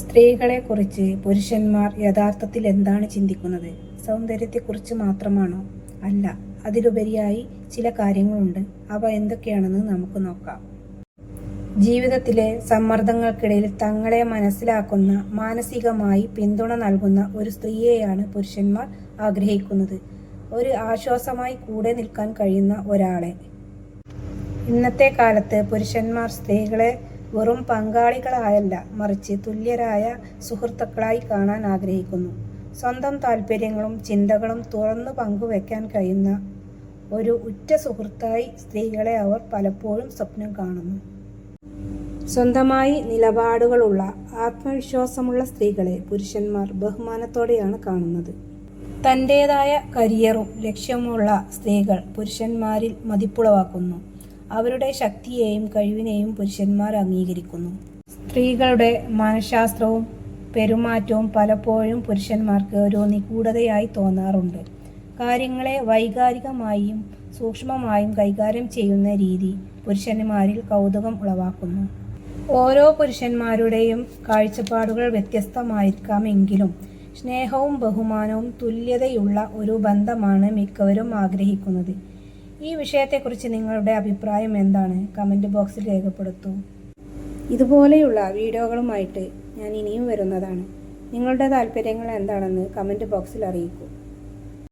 സ്ത്രീകളെക്കുറിച്ച് പുരുഷന്മാർ യഥാർത്ഥത്തിൽ എന്താണ് ചിന്തിക്കുന്നത്? സൗന്ദര്യത്തെക്കുറിച്ച് മാത്രമാണോ? അല്ല അതിലുപരിയായി ചില കാര്യങ്ങളുണ്ട്. അവ എന്തൊക്കെയാണെന്ന് നമുക്ക് നോക്കാം. ജീവിതത്തിലെ സമ്മർദ്ദങ്ങൾക്കിടയിൽ തങ്ങളെ മനസ്സിലാക്കുന്ന മാനസികമായി പിന്തുണ നൽകുന്ന ഒരു സ്ത്രീയെയാണ് പുരുഷന്മാർ ആഗ്രഹിക്കുന്നത്. ഒരു ആശ്വാസമായി കൂടെ നിൽക്കാൻ കഴിയുന്ന ഒരാളെ. ഇന്നത്തെ കാലത്ത് പുരുഷന്മാർ സ്ത്രീകളെ വെറും പങ്കാളികളായല്ല മറിച്ച് തുല്യരായ സുഹൃത്തുക്കളായി കാണാൻ ആഗ്രഹിക്കുന്നു. സ്വന്തം താല്പര്യങ്ങളും ചിന്തകളും തുറന്നു പങ്കുവെക്കാൻ കഴിയുന്ന ഒരു ഉറ്റ സുഹൃത്തായി സ്ത്രീകളെ അവർ പലപ്പോഴും സ്വപ്നം കാണുന്നു. സ്വന്തമായി നിലപാടുകളുള്ള ആത്മവിശ്വാസമുള്ള സ്ത്രീകളെ പുരുഷന്മാർ ബഹുമാനത്തോടെയാണ് കാണുന്നത്. തന്റേതായ കരിയറും ലക്ഷ്യമുള്ള സ്ത്രീകൾ പുരുഷന്മാരിൽ മതിപ്പുളവാക്കുന്നു. അവരുടെ ശക്തിയെയും കഴിവിനെയും പുരുഷന്മാർ അംഗീകരിക്കുന്നു. സ്ത്രീകളുടെ മനഃശാസ്ത്രവും പെരുമാറ്റവും പലപ്പോഴും പുരുഷന്മാർക്ക് ഒരു നിഗൂഢതയായി തോന്നാറുണ്ട്. കാര്യങ്ങളെ വൈകാരികമായും സൂക്ഷ്മമായും കൈകാര്യം ചെയ്യുന്ന രീതി പുരുഷന്മാരിൽ കൗതുകം ഉളവാക്കുന്നു. ഓരോ പുരുഷന്മാരുടെയും കാഴ്ചപ്പാടുകൾ വ്യത്യസ്തമായിരിക്കാമെങ്കിലും സ്നേഹവും ബഹുമാനവും തുല്യതയുള്ള ഒരു ബന്ധമാണ് മിക്കവരും ആഗ്രഹിക്കുന്നത്. ഈ വിഷയത്തെക്കുറിച്ച് നിങ്ങളുടെ അഭിപ്രായം എന്താണ്? കമന്റ് ബോക്സിൽ രേഖപ്പെടുത്തൂ. ഇതുപോലെയുള്ള വീഡിയോകളുമായിട്ട് ഞാൻ ഇനിയും വരുന്നതാണ്. നിങ്ങളുടെ താല്പര്യങ്ങൾ എന്താണെന്ന് കമന്റ് ബോക്സിൽ അറിയിക്കൂ.